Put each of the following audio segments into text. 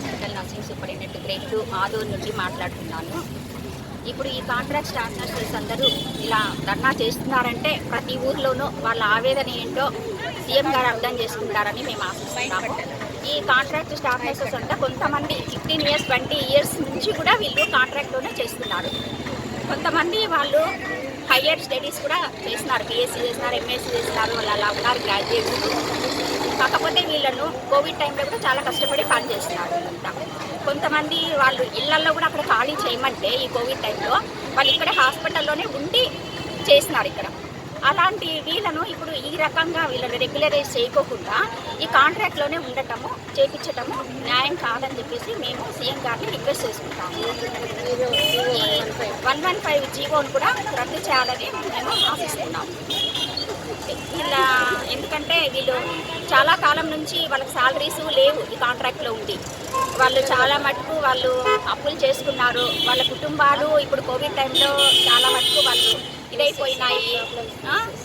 Hospital nursing superintendent grade two Aduru నుండి మాట్లాడుతున్నాను. ఇప్పుడు ఈ కాంట్రాక్ట్ స్టాఫ్ నర్సెస్ అందరూ ఇలా ధర్నా చేస్తున్నారంటే ప్రతి ఊర్లోనూ వాళ్ళ ఆవేదన ఏంటో సీఎం గారు అర్థం చేసుకుంటారని మేము ఆశిస్తున్నాము. ఈ కాంట్రాక్ట్ స్టాఫ్ నర్సెస్ అంతా కొంతమంది ఫిఫ్టీన్ ఇయర్స్ ట్వంటీ ఇయర్స్ నుంచి కూడా వీళ్ళు కాంట్రాక్ట్లోనే చేస్తున్నారు. కొంతమంది వాళ్ళు హయ్యర్ స్టడీస్ కూడా చేస్తున్నారు బీఎస్సీ చేస్తున్నారు ఎంఎస్సీ చేస్తున్నారు వాళ్ళు అలా ఉన్నారు గ్రాడ్యుయేట్స్. కాకపోతే వీళ్ళను కోవిడ్ టైంలో కూడా చాలా కష్టపడి పని చేస్తున్నారు. కొంతమంది వాళ్ళు ఇళ్ళలో కూడా అక్కడ ఖాళీ చేయమంటే ఈ కోవిడ్ టైంలో వాళ్ళు ఇక్కడ హాస్పిటల్లోనే ఉండి చేస్తున్నారు ఇక్కడ. అలాంటి వీళ్ళను ఇప్పుడు ఈ రకంగా వీళ్ళని రెగ్యులరైజ్ చేయకోకుండా ఈ కాంట్రాక్ట్లోనే ఉండటము చేపించటము న్యాయం కాదని చెప్పేసి మేము సీఎం గారిని రిక్వెస్ట్ చేసుకుంటాము. వన్ వన్ ఫైవ్ జీవోను కూడా రద్దు చేయాలని మేము ఆశిస్తున్నాము. ఇలా ఎందుకంటే వీళ్ళు చాలా కాలం నుంచి వాళ్ళకి శాలరీస్ లేవు ఈ కాంట్రాక్ట్లో ఉండి. వాళ్ళు చాలా మటుకు వాళ్ళు అప్పులు చేసుకున్నారు. వాళ్ళ కుటుంబాలు ఇప్పుడు కోవిడ్ టైంలో చాలా మటుకు వాళ్ళు ఇదైపోయినాయి.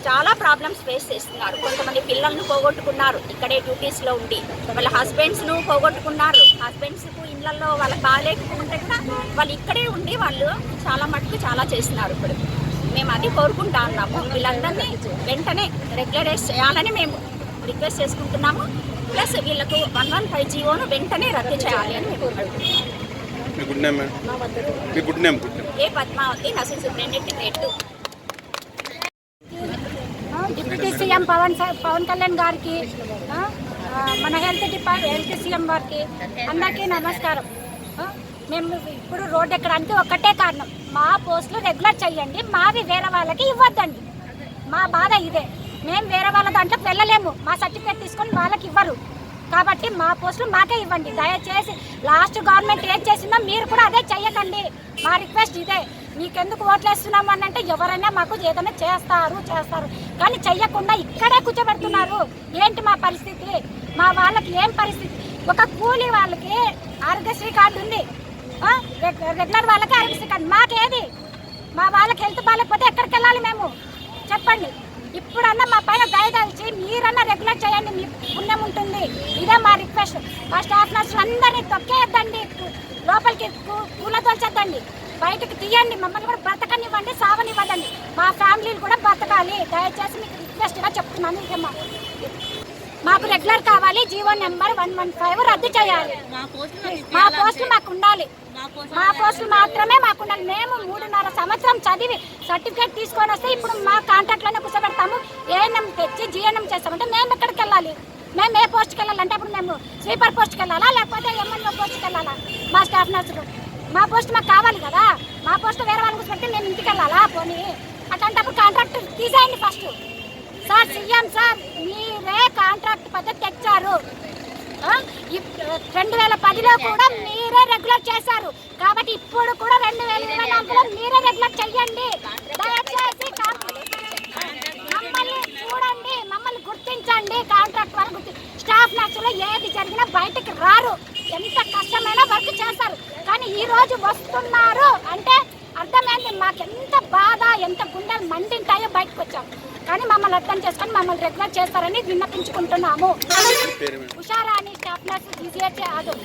చాలా ప్రాబ్లమ్స్ ఫేస్ చేస్తున్నారు. కొంతమంది పిల్లలను పోగొట్టుకున్నారు ఇక్కడే డ్యూటీస్లో ఉండి. వాళ్ళ హస్బెండ్స్ను పోగొట్టుకున్నారు. హస్బెండ్స్కు ఇళ్ళలో వాళ్ళకి బాగాలేకుండా కూడా వాళ్ళు ఇక్కడే ఉండి వాళ్ళు చాలా మటుకు చాలా చేస్తున్నారు ఇప్పుడు. మేము అది కోరుకుంటా ఉన్నాము. వీళ్ళందరినీ వెంటనే రెగ్యులరైజ్ చేయాలని మేము రిక్వెస్ట్ చేసుకుంటున్నాము. ప్లస్ వీళ్ళకు వన్ వన్ ఫైవ్ జీవోను వెంటనే రద్దు చేయాలి అని మేము A Padmavathi nursing superintendent grade two deputy CM Pawan Pawan Kalyan గారికి మన హెల్త్ డిపార్ట్ హెల్త్ సీఎం గారికి అందరికీ నమస్కారం. మేము ఇప్పుడు రోడ్ ఎక్కడానికి ఒక్కటే కారణం. మా పోస్టులు రెగ్యులర్ చేయండి మావి వేరే వాళ్ళకి ఇవ్వద్దండి. మా బాధ ఇదే. మేము వేరే వాళ్ళ దాంట్లోకి వెళ్ళలేము. మా సర్టిఫికేట్ తీసుకొని వాళ్ళకి ఇవ్వరు. కాబట్టి మా పోస్టులు మాకే ఇవ్వండి. దయచేసి లాస్ట్ గవర్నమెంట్ ఏం చేసిందో మీరు కూడా అదే చెయ్యకండి. మా రిక్వెస్ట్ ఇదే. మీకెందుకు ఓట్లు వేస్తున్నాము అని అంటే ఎవరైనా మాకు ఏదైనా చేస్తారు చేస్తారు. కానీ చెయ్యకుండా ఇక్కడే కూర్చోబెడుతున్నారు. ఏంటి మా పరిస్థితి? మా వాళ్ళకి ఏం పరిస్థితి? ఒక కూలి వాళ్ళకి ఆరోగ్యశ్రీ కార్డు ఉంది. రెగ్యులర్ వాళ్ళకి ఆరోగ్యశ్రీ కార్డు మాకేది? మా వాళ్ళకి హెల్త్ బాగాలేకపోతే ఎక్కడికి వెళ్ళాలి మేము? చెప్పండి. ఇప్పుడన్నా మా పైన దయదలిచి మీరన్నా రెగ్యులర్ చేయండి. మీ పుణ్యం ఉంటుంది. ఇదే మా రిక్వెస్ట్. మా స్టాఫ్ నర్సులు అందరినీ తొక్కేయద్దండి. లోపలికి కూలదోల్చొద్దండి బయటకు తీయండి. మమ్మల్ని కూడా బ్రతకనివ్వండి సావనివ్వదండి మా ఫ్యామిలీలు కూడా బ్రతకాలి. దయచేసి మీకు రిక్వెస్ట్గా చెప్తున్నాను ఇక మాకు రెగ్యులర్ కావాలి. GO number one one five రద్దు చేయాలి. మా పోస్టులు మాకు ఉండాలి. మా పోస్టులు మాత్రమే మాకు మేము మూడున్నర సంవత్సరం చదివి సర్టిఫికేట్ తీసుకొని వస్తే ఇప్పుడు మా కాంట్రాక్ట్లోనే కూర్చోబెడతాము. ఏఎన్ఎం తెచ్చి జిఎన్ఎం చేస్తామంటే మేము ఎక్కడికి వెళ్ళాలి మేము ఏ పోస్ట్కి వెళ్ళాలంటే ఇప్పుడు మేము స్లీపర్ పోస్ట్కి వెళ్ళాలా? లేకపోతే ఎంఎన్ఓ పోస్ట్కి వెళ్ళాలా? మా స్టాఫ్ నర్సులు. మా పోస్ట్ మాకు కావాలి కదా? మా పోస్ట్ వేరే వాళ్ళని కూర్చోబెట్టి మేము ఇంటికి వెళ్ళాలా? పోనీ. అట్లాంటప్పుడు కాంట్రాక్ట్ తీసేయండి ఫస్ట్. సార్ సీఎం సార్ మీరే కాంట్రాక్ట్ పద్ధతి తెచ్చారు. రెండు వేల పదిలో కూడా మీరే రెగ్యులర్ చేశారు. కాబట్టి ఇప్పుడు కూడా రెండు వేల ఇరవై నాలుగులో మీరే రెగ్యులర్ చెయ్యండి. దయచేసి మమ్మల్ని చూడండి. మమ్మల్ని గుర్తించండి. కాంట్రాక్ట్ వాళ్ళు స్టాఫ్ నర్సులు ఏది జరిగినా బయటకు రారు. ఎంత కష్టమైనా వర్క్ చేస్తారు కానీ ఈ రోజు వస్తున్నారు. అంటే అర్థమైంది? మాకు ఎంత బాధ ఎంత గుండెలు మండింటాయో బయటకు వచ్చాం కానీ మమ్మల్ని అర్థం చేసుకొని మమ్మల్ని రెగ్యులర్ చేస్తారని విన్నపించుకుంటున్నాము. Usharani staff nurse GCH ఆదు.